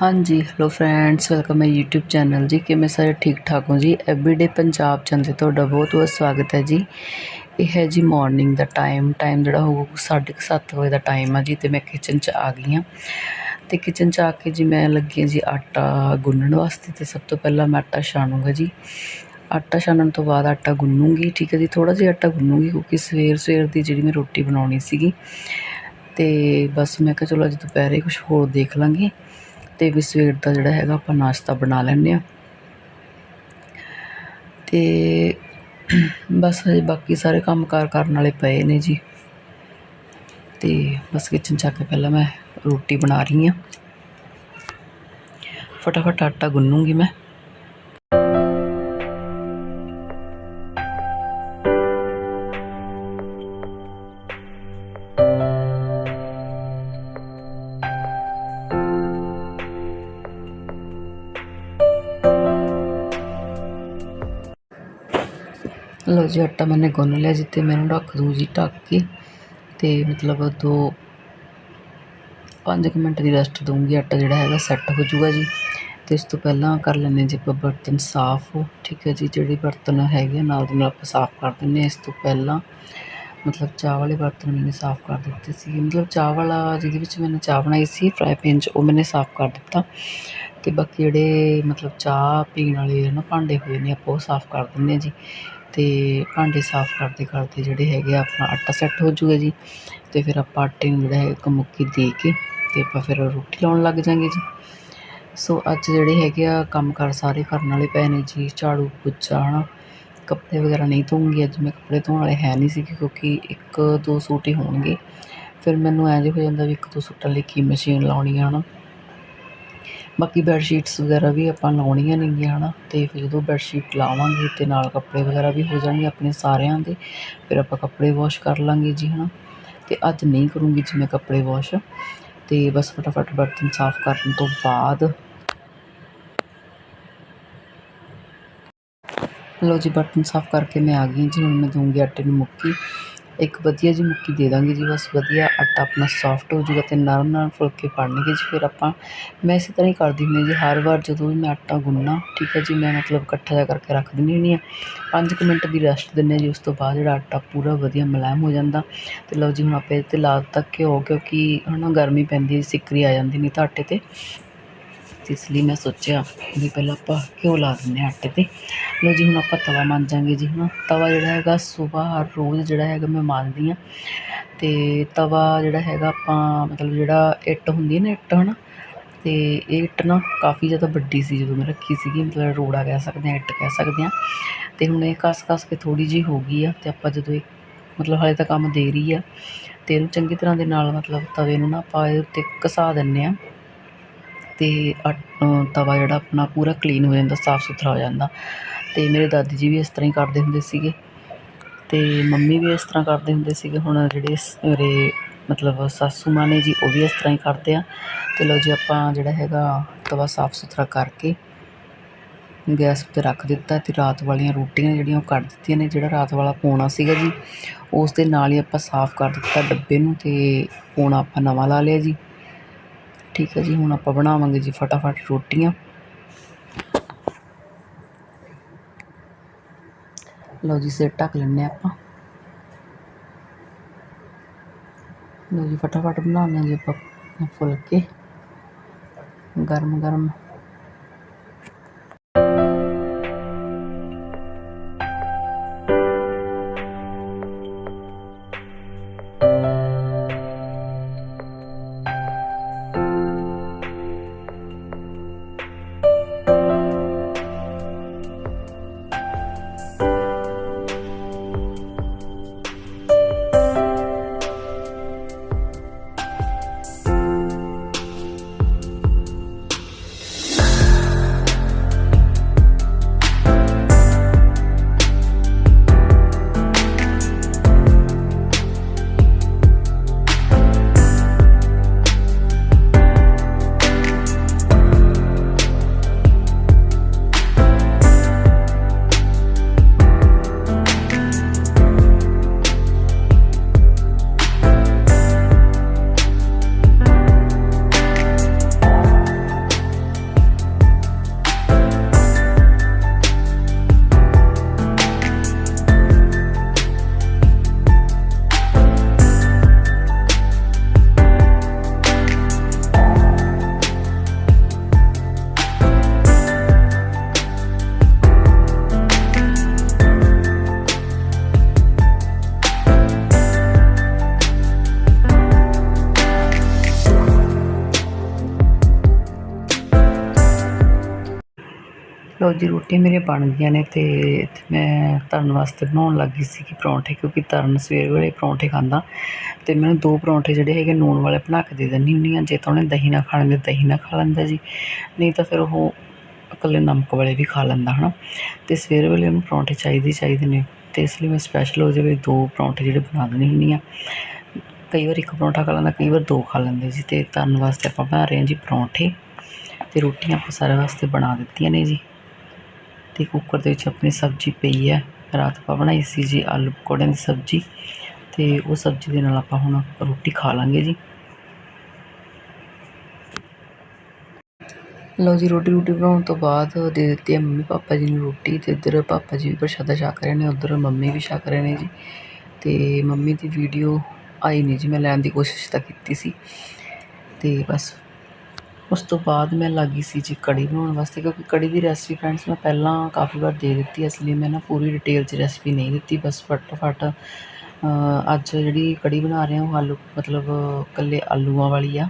ਹਾਂਜੀ hello friends welcome my YouTube channel ਜੀ। ਕਿਵੇਂ ਸਾਰੇ ਠੀਕ ਠਾਕ ਹੋ ਜੀ? ਐਵਰੀਡੇ ਪੰਜਾਬ ਚੈਨਲ ਤੁਹਾਡਾ ਬਹੁਤ ਬਹੁਤ ਸਵਾਗਤ ਹੈ ਜੀ। ਇਹ ਹੈ ਜੀ ਮਾਰਨਿੰਗ ਦਾ ਟਾਈਮ ਟਾਈਮ ਜਿਹੜਾ ਹੋਊਗਾ ਸਾਢੇ ਕੁ ਸੱਤ ਵਜੇ ਦਾ ਟਾਈਮ ਆ ਜੀ ਤੇ ਮੈਂ ਕਿਚਨ 'ਚ ਆ ਗਈ ਹਾਂ। ਤੇ ਕਿਚਨ 'ਚ ਆ ਕੇ ਜੀ ਮੈਂ ਲੱਗੀ ਹਾਂ ਜੀ ਆਟਾ ਗੁੰਨਣ ਵਾਸਤੇ ਤੇ ਸਭ ਤੋਂ ਪਹਿਲਾਂ ਮੈਂ ਆਟਾ ਛਾਣੂਗਾ ਜੀ। ਆਟਾ ਛਾਣਨ ਤੋਂ ਬਾਅਦ ਆਟਾ ਗੁੰਨੂਗੀ, ਠੀਕ ਹੈ ਜੀ। ਥੋੜਾ ਜਿਹਾ ਆਟਾ ਗੁੰਨੂਗੀ ਕਿਉਂਕਿ ਸਵੇਰ ਸਵੇਰ ਦੀ ਜਿਹੜੀ ਮੈਂ ਰੋਟੀ ਬਣਾਉਣੀ ਸੀਗੀ। ਤੇ ਬਸ ਮੈਂ ਕਿਹਾ ਚਲੋ ਅੱਜ ਦੁਪਹਿਰੇ ਕੁਝ ਹੋਰ ਦੇਖ ਲਾਂਗੇ। ਤੇ ਵੀ ਸਵੇਰ ਦਾ ਜਿਹੜਾ ਹੈਗਾ ਆਪਾਂ ਨਾਸ਼ਤਾ ਬਣਾ ਲੈਂਦੇ ਆ ਤੇ ਬਸ ਹਜੇ ਬਾਕੀ ਸਾਰੇ ਕੰਮ ਕਾਰ ਕਰਨ ਵਾਲੇ ਪਏ ਨੇ ਜੀ। ਤੇ ਬਸ ਕਿਚਨ ਚ ਆ ਕੇ ਪਹਿਲਾਂ ਮੈਂ ਰੋਟੀ ਬਣਾ ਰਹੀ ਆ ਫਟਾਫਟ ਆਟਾ ਗੁੰਨੂੰਗੀ ਮੈਂ। ਲਓ ਜੀ, ਆਟਾ ਮੈਨੇ ਗੁੰਨ ਲਿਆ ਜੀ ਤੇ ਮੈਂ ਇਹਨੂੰ ਰੱਖ ਦੂੰ ਜੀ ਢੱਕ ਕੇ ਤੇ ਮਤਲਬ ਦੋ 5 ਮਿੰਟ ਦੀ ਰੈਸਟ ਦੂੰਗੀ ਆਟਾ ਜਿਹੜਾ ਹੈਗਾ ਸੈੱਟ ਹੋ ਜਾਊਗਾ ਜੀ। ਤੇ ਇਸ ਤੋਂ ਪਹਿਲਾਂ ਕਰ ਲੈਂਦੇ ਜੀ ਆਪਾਂ ਬਰਤਨ ਸਾਫ਼, ਠੀਕ ਹੈ ਜੀ, ਜਿਹੜੇ ਬਰਤਨ ਹੈਗੇ ਆ ਨਾਲ ਦੇ ਨਾਲ ਆਪਾਂ ਸਾਫ਼ ਕਰ ਦਿੰਨੇ ਇਸ ਤੋਂ ਪਹਿਲਾਂ ਮਤਲਬ ਚਾਹ ਵਾਲੇ ਬਰਤਨ ਮੈਨੇ ਸਾਫ਼ ਕਰ ਦਿੱਤੇ ਸੀ। ਮਤਲਬ ਚਾਹ ਵਾਲਾ ਜਿਹਦੇ ਵਿੱਚ ਮੈਨੇ ਚਾਹ ਬਣਾਈ ਸੀ ਫਰਾਈ ਪੈਨ 'ਚ, ਉਹ ਮੈਨੇ ਸਾਫ਼ ਕਰ ਦਿੱਤਾ। ਤੇ ਬਾਕੀ ਜਿਹੜੇ ਮਤਲਬ ਚਾਹ ਪੀਣ ਵਾਲੇ ਨਾ ਭਾਂਡੇ ਹੋਏ ਨੇ, ਆਪਾਂ ਉਹ ਸਾਫ਼ ਕਰ ਦਿੰਦੇ ਆ ਜੀ। ਅਤੇ ਭਾਂਡੇ ਸਾਫ਼ ਕਰਦੇ ਕਰਦੇ ਜਿਹੜੇ ਹੈਗੇ ਆ, ਆਪਣਾ ਆਟਾ ਸੈੱਟ ਹੋ ਜੂਗਾ ਜੀ। ਅਤੇ ਫਿਰ ਆਪਾਂ ਆਟੇ ਨੂੰ ਜਿਹੜਾ ਹੈ ਇੱਕ ਮੁੱਕੀ ਦੇ ਕੇ ਅਤੇ ਆਪਾਂ ਫਿਰ ਰੋਟੀ ਲਾਉਣ ਲੱਗ ਜਾਂਗੇ ਜੀ। ਸੋ ਅੱਜ ਜਿਹੜੇ ਹੈਗੇ ਆ, ਕੰਮ ਕਾਰ ਸਾਰੇ ਕਰਨ ਵਾਲੇ ਪਏ ਨੇ ਜੀ। ਝਾੜੂ ਪੋਚਾ ਨਾ ਕੱਪੜੇ ਵਗੈਰਾ ਨਹੀਂ ਧੋਉਂਗੀ ਅੱਜ ਮੈਂ ਕੱਪੜੇ ਧੋਣ ਵਾਲੇ ਹੈ ਨਹੀਂ ਸੀ ਕਿਉਂਕਿ ਇੱਕ ਦੋ ਸੂਟ ਹੀ ਹੋਣਗੇ। ਫਿਰ ਮੈਨੂੰ ਐਂ ਜਿਹਾ ਹੋ ਜਾਂਦਾ ਵੀ ਇੱਕ ਦੋ ਸੂਟਾਂ ਲਈ ਕੀ ਮਸ਼ੀਨ ਲਾਉਣੀ ਆ ਨਾ ਬਾਕੀ ਬੈੱਡ ਸ਼ੀਟਸ ਵਗੈਰਾ ਵੀ ਆਪਾਂ ਲਾਉਣੀਆਂ ਨੇਗੀਆਂ ਹੈ ਨਾ ਅਤੇ ਫਿਰ ਜਦੋਂ ਬੈੱਡ ਸ਼ੀਟ ਲਾਵਾਂਗੇ ਅਤੇ ਨਾਲ ਕੱਪੜੇ ਵਗੈਰਾ ਵੀ ਹੋ ਜਾਣਗੇ ਆਪਣੇ ਸਾਰਿਆਂ ਦੇ, ਫਿਰ ਆਪਾਂ ਕੱਪੜੇ ਵਾਸ਼ ਕਰ ਲਾਂਗੇ ਜੀ ਹੈ ਨਾ ਅਤੇ ਅੱਜ ਨਹੀਂ ਕਰੂੰਗੀ ਜੀ ਮੈਂ ਕੱਪੜੇ ਵਾਸ਼ ਅਤੇ ਬਸ ਫਟਾਫਟ ਬਰਤਨ ਸਾਫ਼ ਕਰਨ ਤੋਂ ਬਾਅਦ। ਲਓ ਜੀ, ਬਰਤਨ ਸਾਫ਼ ਕਰਕੇ ਮੈਂ ਆ ਗਈ ਜੀ, ਹੁਣ ਮੈਂ ਦੂੰਗੀ ਆਟੇ ਨੂੰ ਮੁੱਕੀ। ਇੱਕ ਵਧੀਆ ਜਿਹੀ ਮੁੱਕੀ ਦੇ ਦਾਂਗੇ ਜੀ, ਬਸ ਵਧੀਆ ਆਟਾ ਆਪਣਾ ਸੋਫਟ ਹੋ ਜਾਊਗਾ ਅਤੇ ਨਰਮ ਨਰਮ ਫੁਲਕੇ ਬਣਨਗੇ ਜੀ ਫਿਰ ਆਪਾਂ। ਮੈਂ ਇਸੇ ਤਰ੍ਹਾਂ ਹੀ ਕਰਦੀ ਹੁੰਦੀ ਜੀ, ਹਰ ਵਾਰ ਜਦੋਂ ਵੀ ਮੈਂ ਆਟਾ ਗੁੰਨਣਾ, ਠੀਕ ਹੈ ਜੀ, ਮੈਂ ਮਤਲਬ ਇਕੱਠਾ ਜਿਹਾ ਕਰਕੇ ਰੱਖ ਦਿੰਦੀ ਹੁੰਦੀ ਹਾਂ। ਪੰਜ ਕੁ ਮਿੰਟ ਦੀ ਰੈਸਟ ਦਿੰਦੇ ਜੀ, ਉਸ ਤੋਂ ਬਾਅਦ ਜਿਹੜਾ ਆਟਾ ਪੂਰਾ ਵਧੀਆ ਮੁਲਾਇਮ ਹੋ ਜਾਂਦਾ। ਅਤੇ ਲਓ ਜੀ, ਹੁਣ ਆਪਾਂ ਇਹਦੇ 'ਤੇ ਲਾ ਦਿੱਤਾ ਘਿਓ, ਕਿਉਂਕਿ ਹੈ ਨਾ ਗਰਮੀ ਪੈਂਦੀ ਹੈ ਸਿੱਕਰੀ ਆ ਜਾਂਦੀ ਨਹੀਂ ਤਾਂ ਆਟੇ 'ਤੇ। ਤੇ ਇਸ ਲਈ ਮੈਂ ਸੋਚਿਆ ਵੀ ਪਹਿਲਾਂ ਆਪਾਂ ਘਿਓ ਲਾ ਦਿੰਦੇ ਹਾਂ ਆਟੇ 'ਤੇ। ਲਓ ਜੀ, ਹੁਣ ਆਪਾਂ ਤਵਾ ਮਾਂਜਾਂਗੇ ਜੀ। ਹੁਣ ਤਵਾ ਜਿਹੜਾ ਹੈਗਾ ਸੁਬਾਹ ਹਰ ਰੋਜ਼ ਜਿਹੜਾ ਹੈਗਾ ਮੈਂ ਮਾਂਜਦੀ ਹਾਂ। ਅਤੇ ਤਵਾ ਜਿਹੜਾ ਹੈਗਾ ਆਪਾਂ ਮਤਲਬ ਜਿਹੜਾ ਇੱਟ ਹੁੰਦੀ ਹੈ ਨਾ ਇੱਟ ਹੈ ਨਾ ਅਤੇ ਇਹ ਇੱਟ ਨਾ ਕਾਫੀ ਜ਼ਿਆਦਾ ਵੱਡੀ ਸੀ ਜਦੋਂ ਮੈਂ ਰੱਖੀ ਸੀਗੀ, ਮਤਲਬ ਰੋੜਾ ਕਹਿ ਸਕਦੇ ਹਾਂ, ਇੱਟ ਕਹਿ ਸਕਦੇ ਹਾਂ। ਅਤੇ ਹੁਣ ਇਹ ਕਸ ਕਸ ਕੇ ਥੋੜ੍ਹੀ ਜਿਹੀ ਹੋ ਗਈ ਆ ਅਤੇ ਆਪਾਂ ਜਦੋਂ ਇਹ ਮਤਲਬ ਹਾਲੇ ਤਾਂ ਕੰਮ ਦੇ ਰਹੀ ਆ ਅਤੇ ਇਹਨੂੰ ਚੰਗੀ ਤਰ੍ਹਾਂ ਦੇ ਨਾਲ ਮਤਲਬ ਤਵੇ ਨੂੰ ਨਾ ਆਪਾਂ ਇਹਦੇ ਉੱਤੇ ਘਸਾ ਦਿੰਦੇ ਹਾਂ। ਅਤੇ ਆ ਤਵਾ ਜਿਹੜਾ ਆਪਣਾ ਪੂਰਾ ਕਲੀਨ ਹੋ ਜਾਂਦਾ, ਸਾਫ਼ ਸੁਥਰਾ ਹੋ ਜਾਂਦਾ। ਅਤੇ ਮੇਰੇ ਦਾਦੀ ਜੀ ਵੀ ਇਸ ਤਰ੍ਹਾਂ ਹੀ ਕਰਦੇ ਹੁੰਦੇ ਸੀਗੇ। ਅਤੇ ਮੰਮੀ ਵੀ ਇਸ ਤਰ੍ਹਾਂ ਕਰਦੇ ਹੁੰਦੇ ਸੀਗੇ। ਹੁਣ ਜਿਹੜੇ ਮੇਰੇ ਮਤਲਬ ਸਾਸੂ ਮਾਂ ਨੇ ਜੀ, ਉਹ ਵੀ ਇਸ ਤਰ੍ਹਾਂ ਹੀ ਕਰਦੇ ਆ। ਤੇ ਲਓ ਜੀ, ਆਪਾਂ ਜਿਹੜਾ ਹੈਗਾ ਤਵਾ ਸਾਫ਼ ਸੁਥਰਾ ਕਰਕੇ ਗੈਸ ਉੱਤੇ ਰੱਖ ਦਿੱਤਾ ਅਤੇ ਰਾਤ ਵਾਲੀਆਂ ਰੋਟੀਆਂ ਜਿਹੜੀਆਂ ਉਹ ਕੱਢ ਦਿੱਤੀਆਂ ਨੇ। ਜਿਹੜਾ ਰਾਤ ਵਾਲਾ ਪੋਣਾ ਸੀਗਾ ਜੀ, ਉਸ ਦੇ ਨਾਲ ਹੀ ਆਪਾਂ ਸਾਫ਼ ਕਰ ਦਿੱਤਾ ਡੱਬੇ ਨੂੰ ਅਤੇ ਪੋਣਾ ਆਪਾਂ ਨਵਾਂ ਲਾ ਲਿਆ ਜੀ। ਠੀਕ ਹੈ ਜੀ ਹੁਣ ਆਪਾਂ ਬਣਾਵਾਂਗੇ ਜੀ ਫਟਾਫਟ ਰੋਟੀਆਂ ਲਓ ਜੀ ਸਿਰ ਢੱਕ ਲੈਂਦੇ ਆਪਾਂ ਲਓ ਜੀ ਫਟਾਫਟ ਬਣਾਉਂਦੇ ਜੀ ਆਪਾਂ ਫੁਲਕੇ ਗਰਮ ਗਰਮ ਲਓ ਰੋਟੀਆਂ ਮੇਰੀਆਂ ਬਣ ਗਈਆਂ ਨੇ ਅਤੇ ਮੈਂ ਤਰਨ ਵਾਸਤੇ ਬਣਾਉਣ ਲੱਗ ਗਈ ਸੀਗੀ ਪਰੌਂਠੇ, ਕਿਉਂਕਿ ਤਰਨ ਸਵੇਰ ਵੇਲੇ ਪਰੌਂਠੇ ਖਾਂਦਾ। ਅਤੇ ਮੈਨੂੰ ਦੋ ਪਰੌਂਠੇ ਜਿਹੜੇ ਹੈਗੇ ਨੂਣ ਵਾਲੇ ਬਣਾ ਕੇ ਦੇ ਦਿੰਦੀ ਹੁੰਦੀ ਹਾਂ, ਜੇ ਤਾਂ ਉਹਨੇ ਦਹੀਂ ਨਾਲ ਖਾਣੇ ਦਹੀਂ ਨਾਲ ਖਾ ਲੈਂਦਾ ਜੀ। ਨਹੀਂ ਤਾਂ ਫਿਰ ਉਹ ਇਕੱਲੇ ਨਮਕ ਵਾਲੇ ਵੀ ਖਾ ਲੈਂਦਾ ਹੈ ਨਾ ਅਤੇ ਸਵੇਰ ਵੇਲੇ ਉਹਨੂੰ ਪਰੌਂਠੇ ਚਾਹੀਦੇ ਹੀ ਚਾਹੀਦੇ ਨੇ। ਅਤੇ ਇਸ ਲਈ ਮੈਂ ਸਪੈਸ਼ਲ ਉਹਦੇ ਲਈ ਦੋ ਪਰੌਂਠੇ ਜਿਹੜੇ ਬਣਾ ਦਿੰਦੀ ਹੁੰਦੀ ਹਾਂ। ਕਈ ਵਾਰ ਇੱਕ ਪਰੌਂਠਾ ਖਾ ਲੈਂਦਾ, ਕਈ ਵਾਰ ਦੋ ਖਾ ਲੈਂਦੇ ਜੀ। ਅਤੇ ਤਰਨ ਵਾਸਤੇ ਆਪਾਂ ਬਣਾ ਰਹੇ ਹਾਂ ਜੀ ਪਰੌਂਠੇ। ਅਤੇ ਰੋਟੀਆਂ ਆਪਾਂ ਸਾਰੇ ਵਾਸਤੇ ਬਣਾ ਦਿੱਤੀਆਂ ਨੇ ਜੀ। ਤੇ ਕੁੱਕਰ ਦੇ ਵਿੱਚ ਆਪਣੀ ਸਬਜ਼ੀ ਪਈ ਹੈ। ਰਾਤ ਆਪਾਂ ਬਣਾਈ ਸੀ ਜੀ ਆਲੂ ਪਕੌੜਿਆਂ ਦੀ ਸਬਜ਼ੀ ਤੇ ਉਹ ਸਬਜ਼ੀ ਦੇ ਨਾਲ ਆਪਾਂ ਹੁਣ ਰੋਟੀ ਖਾ ਲਾਂਗੇ ਜੀ। ਲਓ ਜੀ, ਰੋਟੀ ਰੋਟੀ ਬਣਾਉਣ ਤੋਂ ਬਾਅਦ ਦੇ ਦਿੱਤੀ ਹੈ ਮੰਮੀ ਪਾਪਾ ਜੀ ਨੂੰ ਰੋਟੀ ਤੇ ਇੱਧਰ ਪਾਪਾ ਜੀ ਵੀ ਪ੍ਰਸ਼ਾਦਾ ਛਕ ਰਹੇ ਨੇ, ਉੱਧਰ ਮੰਮੀ ਵੀ ਛਕ ਰਹੇ ਨੇ ਜੀ ਤੇ ਮੰਮੀ ਦੀ ਵੀਡੀਓ ਆਈ ਨਹੀਂ ਜੀ, ਮੈਂ ਲੈਣ ਦੀ ਕੋਸ਼ਿਸ਼ ਤਾਂ ਕੀਤੀ ਸੀ ਤੇ ਬਸ ਉਸ ਤੋਂ ਬਾਅਦ ਮੈਂ ਲੱਗ ਗਈ ਸੀ ਜੀ ਕੜੀ ਬਣਾਉਣ ਵਾਸਤੇ, ਕਿਉਂਕਿ ਕੜੀ ਦੀ ਰੈਸਪੀ ਫਰੈਂਡਸ ਮੈਂ ਪਹਿਲਾਂ ਕਾਫੀ ਵਾਰ ਦੇ ਦਿੱਤੀ ਇਸ ਲਈ ਮੈਂ ਨਾ ਪੂਰੀ ਡਿਟੇਲ 'ਚ ਰੈਸਪੀ ਨਹੀਂ ਦਿੱਤੀ, ਬਸ ਫਟਾਫਟ ਅੱਜ ਜਿਹੜੀ ਕੜੀ ਬਣਾ ਰਹੇ ਹਾਂ ਉਹ ਆਲੂ, ਮਤਲਬ ਇਕੱਲੇ ਆਲੂਆਂ ਵਾਲੀ ਆ।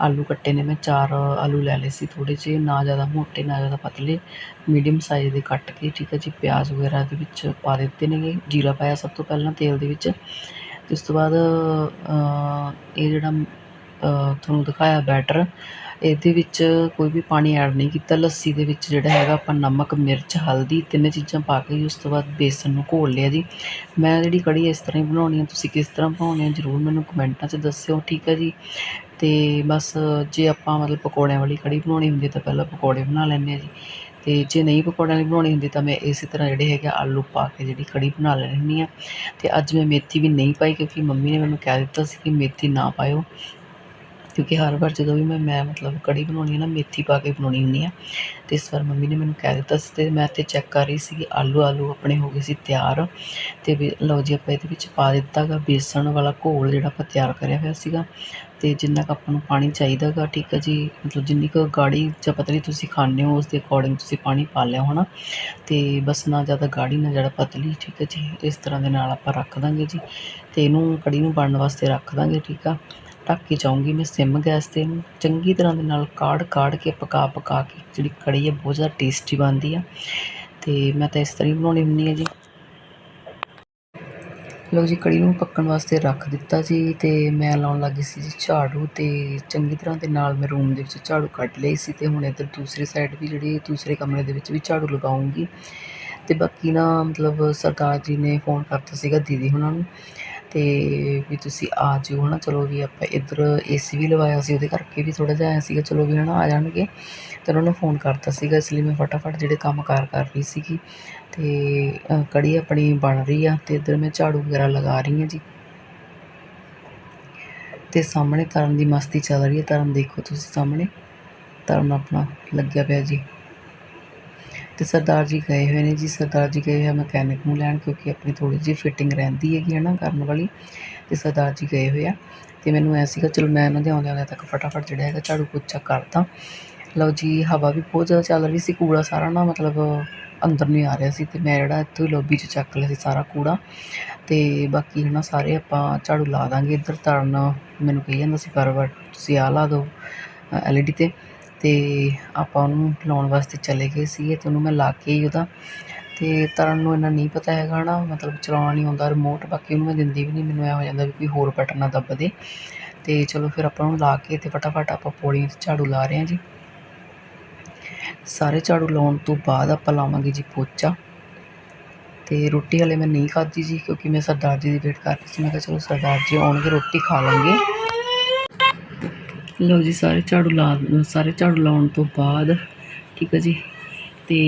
ਆਲੂ ਕੱਟੇ ਨੇ ਮੈਂ, ਚਾਰ ਆਲੂ ਲੈ ਲਏ ਸੀ ਥੋੜ੍ਹੇ ਜਿਹੇ, ਨਾ ਜ਼ਿਆਦਾ ਮੋਟੇ, ਨਾ ਜ਼ਿਆਦਾ ਪਤਲੇ ਮੀਡੀਅਮ ਸਾਈਜ਼ ਦੇ ਕੱਟ ਕੇ, ਠੀਕ ਹੈ ਜੀ, ਪਿਆਜ਼ ਵਗੈਰਾ ਦੇ ਵਿੱਚ ਪਾ ਦਿੱਤੇ ਨੇਗੇ ਜੀਰਾ ਪਾਇਆ ਸਭ ਤੋਂ ਪਹਿਲਾਂ ਤੇਲ ਦੇ ਵਿੱਚ। ਤੇ ਉਸ ਤੋਂ ਬਾਅਦ ਇਹ ਜਿਹੜਾ ਤੁਹਾਨੂੰ ਦਿਖਾਇਆ ਬੈਟਰ ਇਹਦੇ ਵਿੱਚ ਕੋਈ ਵੀ ਪਾਣੀ ਐਡ ਨਹੀਂ ਕੀਤਾ। ਲੱਸੀ ਦੇ ਵਿੱਚ ਜਿਹੜਾ ਹੈਗਾ ਆਪਾਂ ਨਮਕ, ਮਿਰਚ, ਹਲਦੀ ਤਿੰਨੇ ਚੀਜ਼ਾਂ ਪਾ ਕੇ ਉਸ ਤੋਂ ਬਾਅਦ ਬੇਸਨ ਨੂੰ ਘੋਲ ਲਿਆ ਜੀ। ਮੈਂ ਜਿਹੜੀ ਕੜੀ ਇਸ ਤਰ੍ਹਾਂ ਹੀ ਬਣਾਉਣੀ ਹੈ ਤੁਸੀਂ ਕਿਸ ਤਰ੍ਹਾਂ ਬਣਾਉਣੀ ਹੈ ਜ਼ਰੂਰ ਮੈਨੂੰ ਕਮੈਂਟਾਂ 'ਚ ਦੱਸਿਓ, ਠੀਕ ਹੈ ਜੀ? ਤੇ ਬਸ ਜੇ ਆਪਾਂ ਮਤਲਬ ਪਕੌੜਿਆਂ ਵਾਲੀ ਕੜੀ ਬਣਾਉਣੀ ਹੁੰਦੀ ਤਾਂ ਪਹਿਲਾਂ ਪਕੌੜੇ ਬਣਾ ਲੈਂਦੇ ਆ ਜੀ। ਤੇ ਜੇ ਨਹੀਂ ਪਕੌੜਿਆਂ ਵਾਲੀ ਬਣਾਉਣੀ ਹੁੰਦੀ ਤਾਂ ਮੈਂ ਇਸੇ ਤਰ੍ਹਾਂ ਜਿਹੜੇ ਹੈਗੇ ਆਲੂ ਪਾ ਕੇ ਜਿਹੜੀ ਕੜੀ ਬਣਾ ਲੈਣੀ ਹੁੰਦੀ ਆ। ਤੇ ਅੱਜ ਮੈਂ ਮੇਥੀ ਵੀ ਨਹੀਂ ਪਾਈ ਕਿਉਂਕਿ ਮੰਮੀ ਨੇ ਮੈਨੂੰ ਕਹਿ ਦਿੱਤਾ ਸੀ ਕਿ ਮੇਥੀ ਨਾ ਪਾਇਓ। ਕਿਉਂਕਿ ਹਰ ਵਾਰ ਜਦੋਂ ਵੀ ਮੈਂ ਮੈਂ ਮਤਲਬ ਕੜੀ ਬਣਾਉਣੀ ਹੈ ਨਾ, ਮੇਥੀ ਪਾ ਕੇ ਬਣਾਉਣੀ ਹੁੰਦੀ ਆ ਅਤੇ ਇਸ ਵਾਰ ਮੰਮੀ ਨੇ ਮੈਨੂੰ ਕਹਿ ਦਿੱਤਾ ਸੀ ਅਤੇ ਮੈਂ ਇੱਥੇ ਚੈੱਕ ਕਰ ਰਹੀ ਸੀਗੀ ਆਲੂ ਆਲੂ ਆਪਣੇ ਹੋ ਗਏ ਸੀ ਤਿਆਰ ਅਤੇ ਵੀ ਲਓ ਜੀ ਆਪਾਂ ਇਹਦੇ ਵਿੱਚ ਪਾ ਦਿੱਤਾ ਗਾ ਬੇਸਣ ਵਾਲਾ ਘੋਲ ਜਿਹੜਾ ਆਪਾਂ ਤਿਆਰ ਕਰਿਆ ਹੋਇਆ ਸੀਗਾ ਅਤੇ ਜਿੰਨਾ ਕੁ ਆਪਾਂ ਨੂੰ ਪਾਣੀ ਚਾਹੀਦਾ ਗਾ, ਠੀਕ ਹੈ ਜੀ, ਮਤਲਬ ਜਿੰਨੀ ਕੁ ਗਾੜੀ ਜਾਂ ਪਤਲੀ ਤੁਸੀਂ ਖਾਂਦੇ ਹੋ, ਉਸ ਦੇ ਅਕੋਰਡਿੰਗ ਤੁਸੀਂ ਪਾਣੀ ਪਾ ਲਿਆ ਹੋਣਾ ਅਤੇ ਬਸ ਨਾ ਜ਼ਿਆਦਾ ਗਾੜੀ, ਨਾ ਜ਼ਿਆਦਾ ਪਤਲੀ, ਠੀਕ ਹੈ ਜੀ ਇਸ ਤਰ੍ਹਾਂ ਦੇ ਨਾਲ ਆਪਾਂ ਰੱਖ ਦਾਂਗੇ ਜੀ ਅਤੇ ਇਹਨੂੰ ਕੜੀ ਨੂੰ ਬਣਨ ਵਾਸਤੇ ਰੱਖ ਦਾਂਗੇ, ਠੀਕ ਆ ਢੱਕ ਕੇ ਜਾਊਂਗੀ, ਮੈਂ ਸਿਮ ਗੈਸ 'ਤੇ ਚੰਗੀ ਤਰ੍ਹਾਂ ਦੇ ਨਾਲ ਕਾੜ ਕਾੜ ਕੇ ਪਕਾ ਪਕਾ ਕੇ ਜਿਹੜੀ ਕੜੀ ਹੈ ਬਹੁਤ ਜ਼ਿਆਦਾ ਟੇਸਟੀ ਬਣਦੀ ਆ। ਅਤੇ ਮੈਂ ਤਾਂ ਇਸ ਤਰ੍ਹਾਂ ਹੀ ਬਣਾਉਣੀ ਹੁੰਦੀ ਹੈ ਜੀ। ਲਓ ਜੀ, ਕੜੀ ਨੂੰ ਪੱਕਣ ਵਾਸਤੇ ਰੱਖ ਦਿੱਤਾ ਜੀ ਤੇ ਮੈਂ ਲਾਉਣ ਲੱਗੀ ਸੀ ਜੀ ਝਾੜੂ ਤੇ ਚੰਗੀ ਤਰ੍ਹਾਂ ਦੇ ਨਾਲ ਮੈਂ ਰੂਮ ਦੇ ਵਿੱਚ ਝਾੜੂ ਕੱਢ ਲਈ ਸੀ ਤੇ ਹੁਣ ਇੱਧਰ ਦੂਸਰੀ ਸਾਈਡ ਵੀ ਜਿਹੜੀ ਦੂਸਰੇ ਕਮਰੇ ਦੇ ਵਿੱਚ ਵੀ ਝਾੜੂ ਲਗਾਉਂਗੀ। ਤੇ ਬਾਕੀ ਨਾ ਮਤਲਬ ਸਰਦਾਰ ਜੀ ਨੇ ਫੋਨ ਕਰਤਾ ਸੀਗਾ ਦੀਦੀ ਹੁਣਾਂ ਨੂੰ। ਅਤੇ ਵੀ ਤੁਸੀਂ ਆ ਜਿਓ ਹੈ ਨਾ ਚਲੋ ਵੀ ਆਪਾਂ ਇੱਧਰ ਏ ਸੀ ਵੀ ਲਵਾਇਆ ਸੀ, ਉਹਦੇ ਕਰਕੇ ਵੀ ਥੋੜ੍ਹਾ ਜਿਹਾ ਆਇਆ ਸੀਗਾ। ਚਲੋ ਵੀ ਹੈ ਨਾ ਆ ਜਾਣਗੇ। ਅਤੇ ਉਹਨਾਂ ਨੂੰ ਫੋਨ ਕਰਤਾ ਸੀਗਾ, ਇਸ ਲਈ ਮੈਂ ਫਟਾਫਟ ਜਿਹੜੇ ਕੰਮ ਕਾਰ ਕਰ ਰਹੀ ਸੀਗੀ। ਅਤੇ ਕੜੀ ਆਪਣੀ ਬਣ ਰਹੀ ਆ ਅਤੇ ਇੱਧਰ ਮੈਂ ਝਾੜੂ ਵਗੈਰਾ ਲਗਾ ਰਹੀ ਹਾਂ ਜੀ। ਅਤੇ ਸਾਹਮਣੇ ਤਰਨ ਦੀ ਮਸਤੀ ਚੱਲ ਰਹੀ ਹੈ ਤਰਨ ਦੇਖੋ ਤੁਸੀਂ ਸਾਹਮਣੇ। ਤਰਨ ਆਪਣਾ ਲੱਗਿਆ ਪਿਆ ਜੀ। ਤੇ ਸਰਦਾਰ ਜੀ ਗਏ ਹੋਏ ਨੇ ਜੀ। ਸਰਦਾਰ ਜੀ ਗਏ ਹੋਏ ਮਕੈਨਿਕ ਨੂੰ ਲੈਣ ਕਿਉਂਕਿ ਆਪਣੀ ਥੋੜੀ ਜਿਹੀ ਫਿਟਿੰਗ ਰਹਿੰਦੀ ਹੈਗੀ ਹੈ ਨਾ ਕਰਨ ਵਾਲੀ। ਤੇ ਸਰਦਾਰ ਜੀ ਗਏ ਹੋਏ ਆ ਤੇ ਮੈਨੂੰ ਐ ਸੀਗਾ, ਚਲੋ ਮੈਂ ਇਹਨਾਂ ਦੇ ਆਉਂਦੇ ਆਉਂਦੇ ਤੱਕ ਫਟਾਫਟ ਜਿਹੜਾ ਹੈਗਾ ਝਾੜੂ ਪੋਚਾ ਕਰਦਾ। ਲਓ ਜੀ, ਹਵਾ ਵੀ ਬਹੁਤ ਜ਼ਿਆਦਾ ਚੱਲ ਰਹੀ ਸੀ, ਕੂੜਾ ਸਾਰਾ ਨਾ ਮਤਲਬ ਅੰਦਰ ਨਹੀਂ ਆ ਰਿਹਾ ਸੀ ਤੇ ਮੈਂ ਜਿਹੜਾ ਇੱਥੋਂ ਹੀ ਲੌਬੀ 'ਚ ਚੱਕ ਲਿਆ ਸੀ ਸਾਰਾ ਕੂੜਾ। ਤੇ ਬਾਕੀ ਹਨਾ ਸਾਰੇ ਆਪਾਂ ਝਾੜੂ ਲਾ ਦਾਂਗੇ, ਇੱਧਰ ਤਰਨ ਮੈਨੂੰ ਕਹੀ ਜਾਂਦਾ ਸੀ ਵਾਰ ਵਾਰ ਤੁਸੀਂ ਆ ਲਾ ਦਿਓ ਐਲਈਡੀ ਤੇ। ਅਤੇ ਆਪਾਂ ਉਹਨੂੰ ਲਾਉਣ ਵਾਸਤੇ ਚਲੇ ਗਏ ਸੀਗੇ ਅਤੇ ਉਹਨੂੰ ਮੈਂ ਲਾ ਕੇ ਹੀ ਉਹਦਾ। ਅਤੇ ਤਰਨ ਨੂੰ ਇੰਨਾ ਨਹੀਂ ਪਤਾ ਹੈਗਾ ਹੈ ਨਾ, ਮਤਲਬ ਚਲਾਉਣਾ ਨਹੀਂ ਆਉਂਦਾ ਰਿਮੋਟ ਬਾਕੀ ਉਹਨੂੰ ਮੈਂ ਦਿੰਦੀ ਵੀ ਨਹੀਂ, ਮੈਨੂੰ ਐਂ ਹੋ ਜਾਂਦਾ ਵੀ ਕੋਈ ਹੋਰ ਬਟਨ ਨਾ ਦੱਬ ਦੇ ਅਤੇ ਚਲੋ ਫਿਰ ਆਪਾਂ ਉਹਨੂੰ ਲਾ ਕੇ ਅਤੇ ਫਟਾਫਟ ਆਪਾਂ ਪੌੜੀਆਂ 'ਤੇ ਝਾੜੂ ਲਾ ਰਹੇ ਹਾਂ ਜੀ। ਸਾਰੇ ਝਾੜੂ ਲਾਉਣ ਤੋਂ ਬਾਅਦ ਆਪਾਂ ਲਾਵਾਂਗੇ ਜੀ ਪੋਚਾ। ਅਤੇ ਰੋਟੀ ਹਾਲੇ ਮੈਂ ਨਹੀਂ ਖਾਧੀ ਜੀ, ਕਿਉਂਕਿ ਮੈਂ ਸਰਦਾਰ ਜੀ ਦੀ ਵੇਟ ਕਰ ਰਹੀ ਸੀ। ਮੈਂ ਕਿਹਾ ਚਲੋ ਸਰਦਾਰ ਜੀ ਆਉਣਗੇ, ਰੋਟੀ ਖਾ ਲਾਂਗੇ ਲਓ ਜੀ, ਸਾਰੇ ਝਾੜੂ ਲਾ ਸਾਰੇ ਝਾੜੂ ਲਾਉਣ ਤੋਂ ਬਾਅਦ, ਠੀਕ ਹੈ ਜੀ, ਤੇ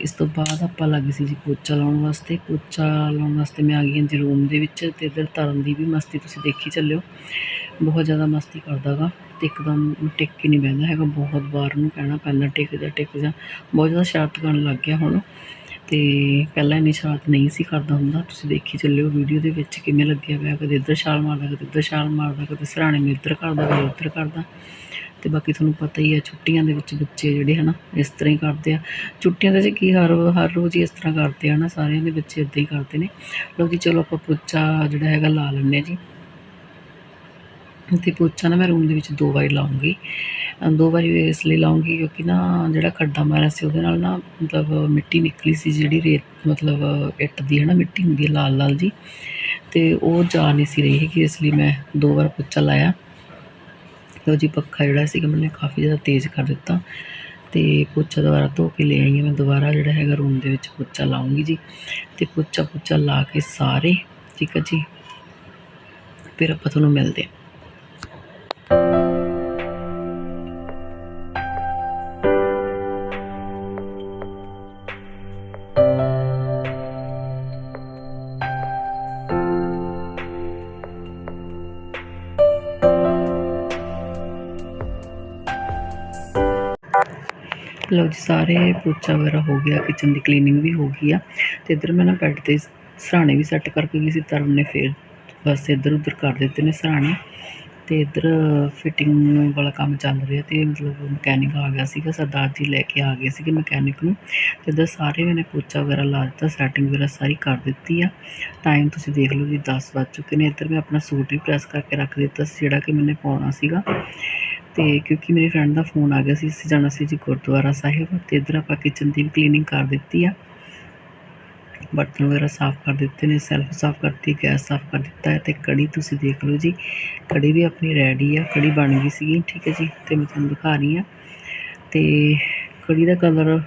ਇਸ ਤੋਂ ਬਾਅਦ ਆਪਾਂ ਲੱਗੇ ਸੀ ਜੀ ਪੋਚਾ ਲਾਉਣ ਵਾਸਤੇ। ਪੋਚਾ ਲਾਉਣ ਵਾਸਤੇ ਮੈਂ ਆ ਗਈ ਹਾਂ ਜੀ ਰੂਮ ਦੇ ਵਿੱਚ ਤੇ ਇੱਧਰ ਤਰਨ ਦੀ ਵੀ ਮਸਤੀ ਤੁਸੀਂ ਦੇਖੀ ਚੱਲਿਓ। ਬਹੁਤ ਜ਼ਿਆਦਾ ਮਸਤੀ ਕਰਦਾਗਾ ਤੇ ਇੱਕਦਮ ਟਿਕ ਕੇ ਨਹੀਂ ਬਹਿੰਦਾ ਹੈਗਾ। ਬਹੁਤ ਵਾਰ ਨੂੰ ਕਹਿਣਾ ਪੈਂਦਾ, ਟਿਕ ਜਾ ਟਿਕ ਜਾ। ਬਹੁਤ ਜ਼ਿਆਦਾ ਸ਼ਰਾਰਤ ਕਰਨ ਲੱਗ ਗਿਆ ਹੁਣ। ਅਤੇ ਪਹਿਲਾਂ ਇੰਨੀ ਸ਼ਰਾਰਤ ਨਹੀਂ ਸੀ ਕਰਦਾ ਹੁੰਦਾ। ਤੁਸੀਂ ਦੇਖੀ ਚੱਲਿਓ ਵੀਡੀਓ ਦੇ ਵਿੱਚ ਕਿਵੇਂ ਲੱਗਿਆ ਪਿਆ। ਕਦੇ ਇੱਧਰ ਛਾਲ ਮਾਰਦਾ, ਕਦੇ ਇੱਧਰ ਛਾਲ ਮਾਰਦਾ, ਕਦੇ ਸਰਾਣੇ ਨੂੰ ਇੱਧਰ ਕਰਦਾ, ਕਦੇ ਉੱਧਰ ਕਰਦਾ। ਅਤੇ ਬਾਕੀ ਤੁਹਾਨੂੰ ਪਤਾ ਹੀ ਹੈ ਛੁੱਟੀਆਂ ਦੇ ਵਿੱਚ ਬੱਚੇ ਜਿਹੜੇ ਹਨਾ, ਇਸ ਤਰ੍ਹਾਂ ਹੀ ਕਰਦੇ ਆ। ਛੁੱਟੀਆਂ ਦੇ ਵਿੱਚ ਕੀ ਹਰ ਹਰ ਰੋਜ਼ ਹੀ ਇਸ ਤਰ੍ਹਾਂ ਕਰਦੇ ਆ ਨਾ ਸਾਰਿਆਂ ਦੇ ਬੱਚੇ ਇਦਾਂ ਹੀ ਕਰਦੇ ਨੇ। ਲਓ ਜੀ, ਚਲੋ ਆਪਾਂ ਪੋਚਾ ਜਿਹੜਾ ਹੈਗਾ ਲਾ ਲੈਂਦੇ ਹਾਂ ਜੀ। ਅਤੇ ਪੋਚਾ ਨਾ ਮੈਂ ਰੂਮ ਦੇ ਵਿੱਚ ਦੋ ਵਾਰੀ ਲਾਉਂਗੀ। ਦੋ ਵਾਰੀ ਇਸ ਲਈ ਲਾਉਂਗੀ ਕਿਉਂਕਿ ਨਾ ਜਿਹੜਾ ਖੱਡਾ ਮਾਰਿਆ ਸੀ ਉਹਦੇ ਨਾਲ ਨਾ ਮਤਲਬ ਮਿੱਟੀ ਨਿਕਲੀ ਸੀ ਜਿਹੜੀ ਰੇਤ ਮਤਲਬ ਇੱਟ ਦੀ ਹੈ ਨਾ ਮਿੱਟੀ ਹੁੰਦੀ ਹੈ ਲਾਲ ਲਾਲ ਜੀ। ਅਤੇ ਉਹ ਜਾ ਨਹੀਂ ਸੀ ਰਹੀ ਹੈਗੀ, ਇਸ ਲਈ ਮੈਂ ਦੋ ਵਾਰ ਪੋਚਾ ਲਾਇਆ। ਲਓ ਜੀ, ਪੱਖਾ ਜਿਹੜਾ ਸੀਗਾ ਮੈਨੇ ਕਾਫੀ ਜ਼ਿਆਦਾ ਤੇਜ਼ ਕਰ ਦਿੱਤਾ ਅਤੇ ਪੋਚਾ ਦੁਬਾਰਾ ਧੋ ਕੇ ਲੈ ਆਈ ਹਾਂ ਮੈਂ, ਦੁਬਾਰਾ ਜਿਹੜਾ ਹੈਗਾ ਰੂਮ ਦੇ ਵਿੱਚ ਪੋਚਾ ਲਾਉਂਗੀ ਜੀ। ਅਤੇ ਪੋਚਾ ਪੋਚਾ ਲਾ ਕੇ ਸਾਰੇ, ਠੀਕ ਹੈ ਜੀ। ਫਿਰ ਆਪਾਂ ਤੁਹਾਨੂੰ ਮਿਲਦੇ ਹਾਂ। ਲਓ ਜੀ, ਸਾਰੇ ਪੋਚਾ ਵਗੈਰਾ ਹੋ ਗਿਆ ਕਿਚਨ ਦੀ ਕਲੀਨਿੰਗ ਵੀ ਹੋ ਗਈ ਆ। ਤੇ ਇੱਧਰ ਮੈਂ ਨਾ ਬੈੱਡ ਤੇ ਸਰਾਣੇ ਵੀ ਸੈੱਟ ਕਰਕੇ ਗਈ ਸੀ ਤਰਨ ਨੇ ਫਿਰ ਬਸ ਇੱਧਰ ਉੱਧਰ ਕਰ ਦਿੱਤੇ ਨੇ ਸਰਾਣੇ। ਤੇ ਇੱਧਰ ਫਿਟਿੰਗ ਵਾਲਾ ਕੰਮ ਚੱਲ ਰਿਹਾ ਤੇ ਮਤਲਬ ਮਕੈਨਿਕ ਆ ਗਿਆ ਸੀਗਾ, ਸਰਦਾਰ ਜੀ ਲੈ ਕੇ ਆ ਗਏ ਸੀਗੇ ਮਕੈਨਿਕ ਨੂੰ। ਤੇ ਇੱਧਰ ਸਾਰੇ ਮੈਨੇ ਪੋਚਾ ਵਗੈਰਾ ਲਾ ਦਿੱਤਾ ਸੈਟਿੰਗ ਵਗੈਰਾ ਸਾਰੀ ਕਰ ਦਿੱਤੀ ਆ। ਟਾਈਮ ਤੁਸੀਂ ਦੇਖ ਲਓ ਜੀ 10 ਵੱਜ ਚੁੱਕੇ ਨੇ। ਇੱਧਰ ਮੈਂ ਆਪਣਾ ਸੂਟ ਵੀ ਪ੍ਰੈਸ ਕਰਕੇ ਰੱਖ ਦਿੱਤਾ ਸੀ, ਜਿਹੜਾ ਕਿ ਮੈਨੇ ਪਾਉਣਾ ਸੀਗਾ। ਤੇ ਕਿਉਂਕਿ ਮੇਰੀ ਫਰੈਂਡ ਦਾ ਫੋਨ ਆ ਗਿਆ ਸੀ ਅਸੀਂ ਜਾਣਾ ਸੀ ਜੀ ਗੁਰਦੁਆਰਾ ਸਾਹਿਬ ਤੇ ਇੱਧਰ ਆਪਾਂ ਕਿਚਨ ਦੀ ਕਲੀਨਿੰਗ ਕਰ ਦਿੱਤੀ ਆ। ਬਰਤਨ ਵਗੈਰਾ ਸਾਫ਼ ਕਰ ਦਿੱਤੇ ਨੇ ਸੈਲਫ ਸਾਫ਼ ਕਰਤੀ ਗੈਸ ਸਾਫ਼ ਕਰ ਦਿੱਤਾ ਹੈ ਤੇ ਕੜੀ ਤੁਸੀਂ ਦੇਖ ਲਓ ਜੀ ਕੜੀ ਵੀ ਆਪਣੀ ਰੈਡੀ ਆ ਕੜੀ ਬਣ ਗਈ ਸੀਗੀ ਠੀਕ ਹੈ ਜੀ ਤੇ ਮੈਂ ਤੁਹਾਨੂੰ ਦਿਖਾ ਰਹੀ ਆ ਤੇ ਕੜੀ ਦਾ ਕਲਰ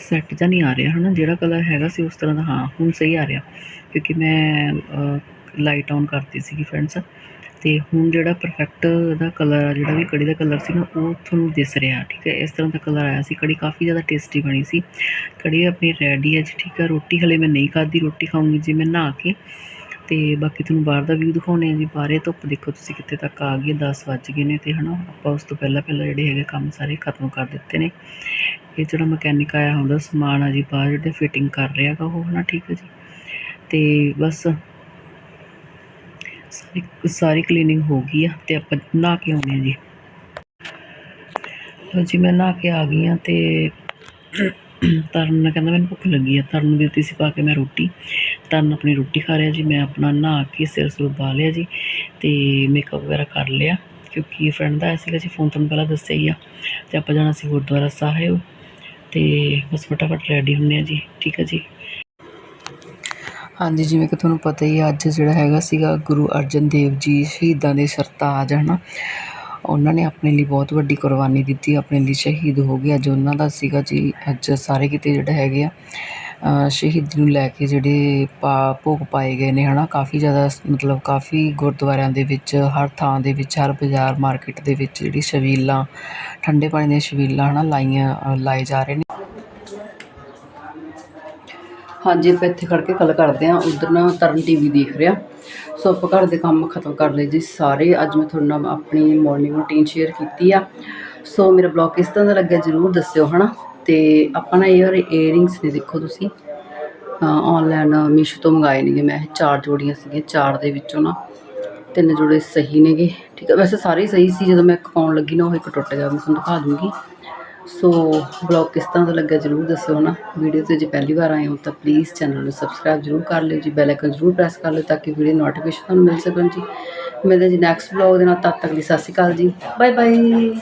ਸੈੱਟ ਜਾਂ ਨਹੀਂ ਆ ਰਿਹਾ ਹਨਾ ਜਿਹੜਾ ਕਲਰ ਹੈਗਾ ਸੀ ਉਸ ਤਰ੍ਹਾਂ ਦਾ ਹਾਂ ਹੁਣ ਸਹੀ ਆ ਰਿਹਾ। ਕਿਉਂਕਿ ਮੈਂ ਲਾਈਟ ਔਨ ਕਰਤੀ ਸੀਗੀ ਫਰੈਂਡਸ ਤੇ ਹੁਣ ਜਿਹੜਾ ਪਰਫੈਕਟ ਦਾ ਕਲਰ ਆ, ਜਿਹੜਾ ਵੀ ਕੜੀ ਦਾ ਕਲਰ ਸੀ ਨਾ ਉਹ ਤੁਹਾਨੂੰ ਦਿਸ ਰਿਹਾ, ਠੀਕ ਹੈ? ਇਸ ਤਰ੍ਹਾਂ ਦਾ ਕਲਰ ਆਇਆ ਸੀ। ਕੜੀ ਕਾਫੀ ਜ਼ਿਆਦਾ ਟੇਸਟੀ ਬਣੀ ਸੀ। ਕੜੀ ਆਪਣੀ ਰੈਡੀ ਹੈ ਜੀ, ਠੀਕ ਹੈ? ਰੋਟੀ ਹਲੇ ਮੈਂ ਨਹੀਂ ਖਾਧੀ, ਰੋਟੀ ਖਾਊਂਗੀ ਜੀ ਮੈਂ ਨਹਾ ਕੇ। ਤੇ ਬਾਕੀ ਤੁਹਾਨੂੰ ਬਾਹਰ ਦਾ ਵਿਊ ਦਿਖਾਉਣੇ ਆ ਜੀ। ਬਾਹਰੇ ਧੁੱਪ ਦੇਖੋ ਤੁਸੀਂ ਕਿੱਥੇ ਤੱਕ ਆ ਗਈ ਹੈ 10 ਵੱਜ ਗਏ ਨੇ ਤੇ ਹਨਾ? ਆਪਾਂ ਉਸ ਤੋਂ ਪਹਿਲਾਂ ਪਹਿਲਾਂ ਜਿਹੜੇ ਹੈਗੇ ਕੰਮ ਸਾਰੇ ਖਤਮ ਕਰ ਦਿੱਤੇ ਨੇ। ਇਹ ਜਿਹੜਾ ਮਕੈਨਿਕ ਆਇਆ ਹੁੰਦਾ, ਸਮਾਨ ਆ ਜੀ, ਬਾਹਰ ਜਿਹੜੇ ਫਿਟਿੰਗ ਕਰ ਰਿਹਾ ਗਾ ਉਹ, ਹਨਾ? ਠੀਕ ਹੈ ਜੀ? ਤੇ ਬਸ ਸਾਰੀ ਸਾਰੀ ਕਲੀਨਿੰਗ ਹੋ ਗਈ ਆ ਤੇ ਆਪਾਂ ਨਹਾ ਕੇ ਆਉਂਦੇ ਹਾਂ ਜੀ। ਲਓ ਜੀ, ਮੈਂ ਨਹਾ ਕੇ ਆ ਗਈ ਆ ਤੇ ਤਰਨ ਨੇ ਕਹਿੰਦਾ ਮੈਨੂੰ ਭੁੱਖ ਲੱਗੀ ਆ, ਤਰਨ ਨੂੰ ਦਿੱਤੀ ਸੀ ਪਾ ਕੇ ਮੈਂ ਰੋਟੀ। ਤਰਨ ਆਪਣੀ ਰੋਟੀ ਖਾ ਰਿਹਾ ਜੀ, ਮੈਂ ਆਪਣਾ ਨਹਾ ਕੇ ਸਿਰ ਸੁਰ ਪਾ ਲਿਆ ਜੀ ਤੇ ਮੇਕਅਪ ਵਗੈਰਾ ਕਰ ਲਿਆ ਕਿਉਂਕਿ ਫਰੈਂਡ ਦਾ ਆਇਆ ਸੀਗਾ ਜੀ ਫੋਨ ਤੁਹਾਨੂੰ ਪਹਿਲਾਂ ਦੱਸਿਆ ਹੀ ਆ ਤੇ ਆਪਾਂ ਜਾਣਾ ਸੀ ਗੁਰਦੁਆਰਾ ਸਾਹਿਬ ਤੇ ਬਸ ਫਟਾਫਟ ਰੈਡੀ ਹੁੰਨੇ ਆ ਜੀ, ਠੀਕ ਆ ਜੀ। ਹਾਂਜੀ ਜਿਵੇਂ ਕਿ ਤੁਹਾਨੂੰ ਪਤਾ ਹੀ ਆ, ਅੱਜ ਜਿਹੜਾ ਹੈਗਾ ਸੀਗਾ ਗੁਰੂ ਅਰਜਨ ਦੇਵ ਜੀ ਸ਼ਹੀਦਾਂ ਦੇ ਸਰਤਾਜ ਹੈ ਨਾ? ਉਹਨਾਂ ਨੇ ਆਪਣੇ ਲਈ ਬਹੁਤ ਵੱਡੀ ਕੁਰਬਾਨੀ ਦਿੱਤੀ ਆਪਣੇ ਲਈ ਸ਼ਹੀਦ ਹੋ ਗਏ। ਅੱਜ ਉਹਨਾਂ ਦਾ ਸੀਗਾ ਜੀ ਅੱਜ ਸਾਰੇ ਕਿਤੇ ਜਿਹੜਾ ਹੈਗੇ ਆ ਸ਼ਹੀਦੀ ਨੂੰ ਲੈ ਕੇ ਜਿਹੜੇ ਪਾ ਭੋਗ ਪਾਏ ਗਏ ਨੇ ਹੈ ਨਾ? ਕਾਫੀ ਜ਼ਿਆਦਾ ਮਤਲਬ ਕਾਫੀ ਗੁਰਦੁਆਰਿਆਂ ਦੇ ਵਿੱਚ ਹਰ ਥਾਂ ਦੇ ਵਿੱਚ ਹਰ ਬਾਜ਼ਾਰ ਮਾਰਕੀਟ ਦੇ ਵਿੱਚ ਜਿਹੜੀ ਛਬੀਲਾਂ ਠੰਡੇ ਪਾਣੀ ਦੀਆਂ ਛਬੀਲਾਂ ਨਾ ਲਾਈਆਂ ਲਾਏ ਜਾ ਰਹੇ ਨੇ। ਹਾਂਜੀ, ਆਪਾਂ ਇੱਥੇ ਖੜ ਕੇ ਗੱਲ ਕਰਦੇ ਹਾਂ। ਉਧਰ ਨਾ ਤਰਨ ਟੀਵੀ ਦੇਖ ਰਿਹਾ। ਸੋ ਆਪਾਂ ਘਰ ਦੇ ਕੰਮ ਖਤਮ ਕਰ ਲਏ ਜੀ ਸਾਰੇ। ਅੱਜ ਮੈਂ ਤੁਹਾਡੇ ਨਾਲ ਆਪਣੀ ਮਾਰਨਿੰਗ ਰੂਟੀਨ ਸ਼ੇਅਰ ਕੀਤੀ ਆ। ਸੋ ਮੇਰਾ ਬਲੌਗ ਕਿਸ ਤਰ੍ਹਾਂ ਦਾ ਲੱਗਿਆ, ਜਰੂਰ ਦੱਸਿਓ, ਹਨਾ? ਤੇ ਆਪਾਂ ਨਾ ਇਹ ਵਾਲੇ ਏਅਰਿੰਗਸ ਨੇ ਦੇਖੋ ਤੁਸੀਂ। ਆਨਲਾਈਨ ਮੀਸ਼ੋ ਤੋਂ ਮੰਗਾਏ ਨੇਗੇ। ਮੈਂ ਇਹ ਚਾਰ ਜੋੜੀਆਂ ਸੀਗੀਆਂ, ਚਾਰ ਦੇ ਵਿੱਚੋਂ ਨਾ। ਤਿੰਨ ਜੋੜੇ ਸਹੀ ਨੇਗੇ, ਠੀਕ ਹੈ ਵੈਸੇ ਸਾਰੇ ਸਹੀ ਸੀ, ਜਦੋਂ ਮੈਂ ਇੱਕ ਪਾਉਣ ਲੱਗੀ ਨਾ, ਉਹ ਇੱਕ ਟੁੱਟ ਗਿਆ। ਮੈਂ ਤੁਹਾਨੂੰ ਦਿਖਾ ਦੂੰਗੀ। ਸੋ ਬਲੌਗ ਕਿਸ ਤਰ੍ਹਾਂ ਦਾ ਲੱਗਾ ਜਰੂਰ ਦੱਸਿਓ ਨਾ। ਵੀਡੀਓ ਤੇ ਜੇ ਪਹਿਲੀ ਵਾਰ ਆਏ ਹੋ ਤਾਂ ਪਲੀਜ਼ ਚੈਨਲ ਨੂੰ ਸਬਸਕ੍ਰਾਈਬ ਜਰੂਰ ਕਰ ਲਿਓ ਜੀ ਬੈਲ ਆਈਕਨ ਜਰੂਰ ਪ੍ਰੈਸ ਕਰ ਲਿਓ ਤਾਂ ਕਿ ਵੀਡੀਓ ਨੋਟੀਫਿਕੇਸ਼ਨ ਤੁਹਾਨੂੰ ਮਿਲ ਸਕਣ ਜੀ। ਮਿਲਦੇ ਜੀ ਨੈਕਸਟ ਬਲੌਗ ਦੇ ਨਾਲ, ਤਦ ਤੱਕ ਲਈ ਸਤਿ ਸ਼੍ਰੀ ਅਕਾਲ ਜੀ। Bye bye